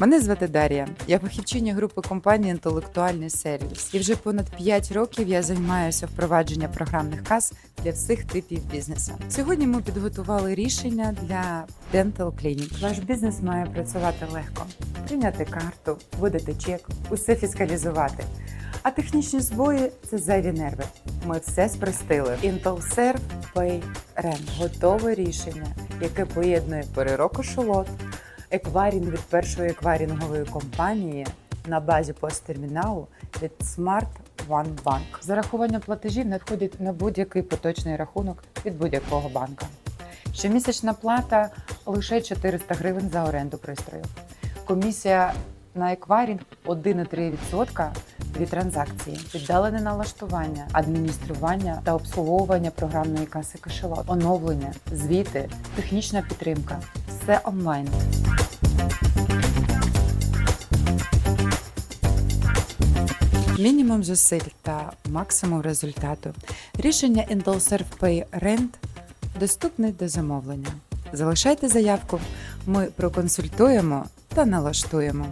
Мене звати Дар'я. Я фахівчиня групи компанії Інтелектуальний сервіс. І вже понад 5 років я займаюся впровадженням програмних кас для всіх типів бізнесу. Сьогодні ми підготували рішення для Dental Clinic. Ваш бізнес має працювати легко, прийняти карту, видати чек, усе фіскалізувати. А технічні збої це зайві нерви. Ми все спростили. IntelServe Pay Rent – готове рішення, яке поєднує перерок шолот, екварінг від першої екварінгової компанії на базі посттерміналу від Smart One Bank. Зарахування платежів надходить на будь-який поточний рахунок від будь-якого банка. Щомісячна плата лише 400 гривень за оренду пристрою. Комісія на екварінг 1,3% від транзакції, віддалене налаштування, адміністрування та обслуговування програмної каси кошелок, оновлення, звіти, технічна підтримка все онлайн. Мінімум зусиль та максимум результату. Рішення IntelServe Pay Rent доступне до замовлення. Залишайте заявку, ми проконсультуємо та налаштуємо.